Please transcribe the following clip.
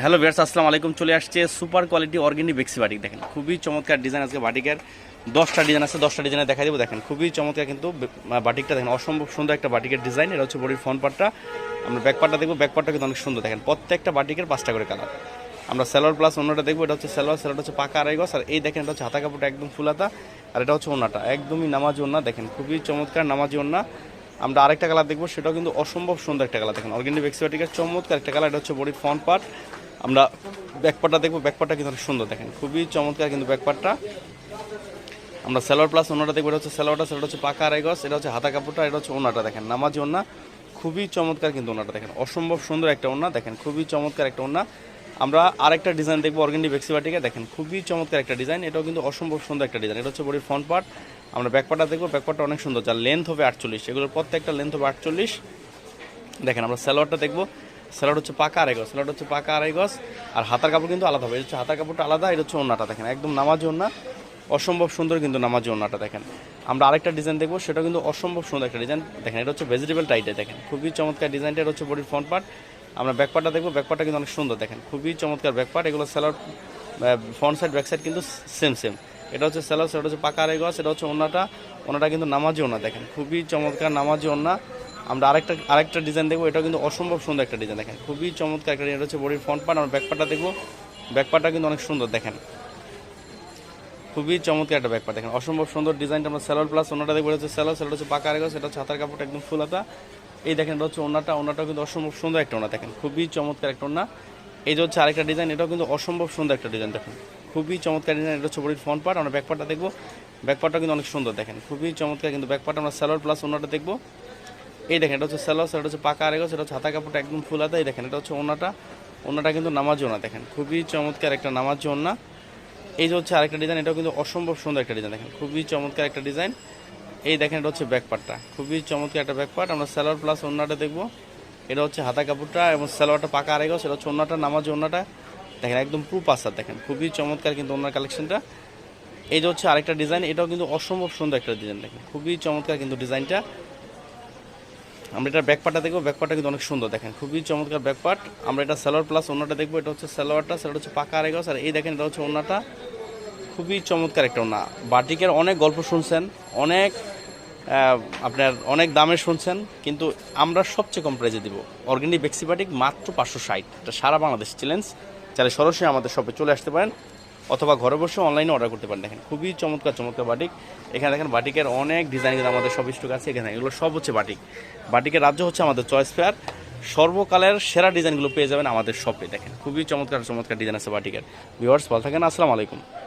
Hello viewers আসসালামু আলাইকুম। চলে আসছে সুপার কোয়ালিটি অর্গেনিক বেক্সি বাটিক। দেখেন, খুবই চমৎকার ডিজাইন আজকে বাটিকের। দশটা ডিজাইন আছে, দশটা ডিজাইনে দেখা দেবো। দেখেন, খুবই চমৎকার কিন্তু বাটিকটা। দেখেন, অসম্ভব সুন্দর একটা বাটিকের ডিজাইন। এটা হচ্ছে বডির ফ্রন্ট পার্টটা। আমরা ব্যাক পার্টটা দেখব। ব্যাক পার্টটা কিন্তু অনেক সুন্দর। দেখেন, প্রত্যেকটা বাটিকের পাঁচটা করে কালার। আমরা সেলোয়ার প্লাস অন্যটা দেখব। এটা হচ্ছে সেলোয়ার সেলোয়ার হচ্ছে পাকা আড়াই গজ। আর এই দেখেন, এটা হচ্ছে হাতা কাপড়টা একদম ফুলাতা আর এটা হচ্ছে ওনাটা একদমই নামাজি ওনা দেখেন, খুবই চমৎকার নামাজি ওনা আমরা আরেকটা কালার দেখব। সেটাও কিন্তু অসম্ভব সুন্দর একটা কালার। দেখেন, অর্গেনিক বেক্সিবাটিকের চমৎকার একটা কালার। এটা হচ্ছে বডির ফ্রন্ট পার্ট। আমরা ব্যাকপারটা দেখব। ব্যাকপারটা কিন্তু অনেক সুন্দর দেখেন। খুবই চমৎকার কিন্তু ব্যাকপারটা আমরা সেলোয়ার প্লাস ওনাটা দেখব, এটা হচ্ছে সেলোয়ারটা সেলোয়ার হচ্ছে পাকা আড়াই গজ এটা হচ্ছে হাতা কাপড়টা, এটা হচ্ছে ওনাটা দেখেন। নামাজি ওনা, খুবই চমৎকার কিন্তু ওনাটা দেখেন। অসম্ভব সুন্দর একটা ওনা দেখেন, খুবই চমৎকার একটা ওনা। আমরা আরেকটা ডিজাইন দেখব, অর্গেন্ডি বেক্সিবাটিকে দেখেন, খুবই চমৎকার একটা ডিজাইন, এটাও কিন্তু অসম্ভব সুন্দর একটা ডিজাইন। এটা হচ্ছে বডির ফ্রন্ট পার্ট। আমরা ব্যাকপার্টটা দেখব ব্যাকপার্টটা অনেক সুন্দর, যার লেন্থ হবে আটচল্লিশ। এগুলোর প্রত্যেকটা লেন্থ হবে আটচল্লিশ। দেখেন আমরা সালোয়ারটা দেখব। সালোয়ার হচ্ছে পাকা আড়াই গজ সালোয়ার হচ্ছে পাকা আড়াই গজ, আর হাতার কাপড় কিন্তু আলাদা হবে। এটা হচ্ছে হাতার কাপড়টা আলাদা, এটা হচ্ছে ওনাটা দেখেন, একদম নামাজি ওনা অসম্ভব সুন্দর কিন্তু নামাজি ওনাটা দেখেন। আমরা আরেকটা ডিজাইন দেখব, সেটা কিন্তু অসম্ভব সুন্দর একটা ডিজাইন দেখেন, এটা হচ্ছে ভেজিটেবল টাইটে দেখেন। খুবই চমৎকার ডিজাইনটা এটা হচ্ছে বডির ফ্রন্ট পার্ট আমরা ব্যাকপার্টটা দেখব ব্যাকপার্টটা কিন্তু অনেক সুন্দর, দেখেন। খুবই চমৎকার ব্যাকপার্ট এগুলো salwar front side back side কিন্তু সেম সেম এটা হচ্ছে সালোয়ার সেটা হচ্ছে পাকা আড়াই গজ, এটা হচ্ছে ওনাটা ওনাটা কিন্তু নামাজি ওনা দেখেন। খুবই চমৎকার নামাজি ওনা আমরা আরেকটা আরেকটা ডিজাইন দেখব, এটাও কিন্তু অসম্ভব সুন্দর একটা ডিজাইন দেখেন। খুবই চমৎকার একটা এটা হচ্ছে বডির ফ্রন্ট পার্ট আমরা ব্যাক পার্টটা দেখব। ব্যাক পার্টটা কিন্তু অনেক সুন্দর, দেখেন। খুবই চমৎকার একটা ব্যাকপার দেখেন। অসম্ভব সুন্দর ডিজাইনটা আমরা সেলোর প্লাস ওনাটা দেখব হচ্ছে সেলোর সেলোর হচ্ছে পাকা আরেগো সেটা ছাতার কাপড়টা একদম ফুলাতা এই দেখেন, এটা হচ্ছে ওনাটা, ওনাটাও কিন্তু অসম্ভব সুন্দর একটা ওনা, দেখেন। খুবই চমৎকার একটা ওনা। এই যে হচ্ছে আরেকটা ডিজাইন এটাও কিন্তু অসম্ভব সুন্দর একটা ডিজাইন দেখেন। খুবই চমৎকার ডিজাইন এটা হচ্ছে বডির ফ্রন্ট পার্ট আমরা ব্যাকপার্টটা দেখব। ব্যাকপার্টটা কিন্তু অনেক সুন্দর, দেখেন। খুবই চমৎকার কিন্তু ব্যাকপার্ট আমরা সেলোর প্লাস ওনাটা দেখব। এই দেখেন, এটা হচ্ছে সেলোর সেটা হচ্ছে পাকা আরেগো সেটা হচ্ছে হাতা কাপড়টা একদম ফুলাতা এই দেখেন, এটা হচ্ছে ওনাটা। ওনাটা কিন্তু নামাজি ওনা, দেখেন, খুবই চমৎকার একটা নামাজি ওনা। এই যে হচ্ছে আরেকটা ডিজাইন, এটাও কিন্তু অসম্ভব সুন্দর একটা ডিজাইন, দেখেন, খুবই চমৎকার একটা ডিজাইন। এই দেখেন, এটা হচ্ছে ব্যাক পার্টটা খুবই চমৎকার একটা ব্যাক পার্ট আমরা সালোয়ার প্লাস ওন্নাটা দেখব। এটা হচ্ছে হাতা কাপড়টা এবং সালোয়ারটা পাকা আরেগো সেটা হচ্ছে ওনাটা, নামাজ ওন্নাটা দেখেন, একদম প্রু পাসার দেখেন, খুবই চমৎকার কিন্তু ওনার কালেকশনটা এই যে হচ্ছে আরেকটা ডিজাইন, এটাও কিন্তু অসম্ভব সুন্দর একটা ডিজাইন, দেখেন, খুবই চমৎকার কিন্তু ডিজাইনটা। আমরা এটা ব্যাকপার্টটা দেখব। ব্যাকপার্টটা কিন্তু অনেক সুন্দর, দেখেন। খুবই চমৎকার ব্যাকপার্ট আমরা এটা সালোয়ার প্লাস ওনাটা দেখব। এটা হচ্ছে সালোয়ারটা সেটা হচ্ছে পাকা আরেগস। আর এই দেখেন, এটা হচ্ছে ওনাটা। খুবই চমৎকার একটা ওনা। বাটিকের অনেক গল্প শুনছেন, অনেক আপনার অনেক দামে শুনছেন, কিন্তু আমরা সবচেয়ে কম প্রাইজে দিব। অর্গ্যানিক বেক্সি বাটিক মাত্র পাঁচশো ষাট। এটা সারা বাংলাদেশ চ্যালেঞ্জ চাইলে সরাসরি আমাদের শপে চলে আসতে পারেন। অথবা ঘরে বসে অনলাইনে অর্ডার করতে পারেন। দেখেন, খুবই চমৎকার চমৎকার বাটিক। এখানে দেখেন, বাটিকের অনেক ডিজাইন আমাদের সব স্টক আছে। এখানে এগুলো সব হচ্ছে বাটিক। বাটিকের রাজ্য হচ্ছে আমাদের চয়েস ফেয়ার সর্বকালের সেরা ডিজাইনগুলো পেয়ে যাবেন আমাদের শপে দেখেন, খুবই চমৎকার চমৎকার ডিজাইন আছে বাটিকের। ভিওয়ার্স ভালো থাকেন, আসসালামু আলাইকুম।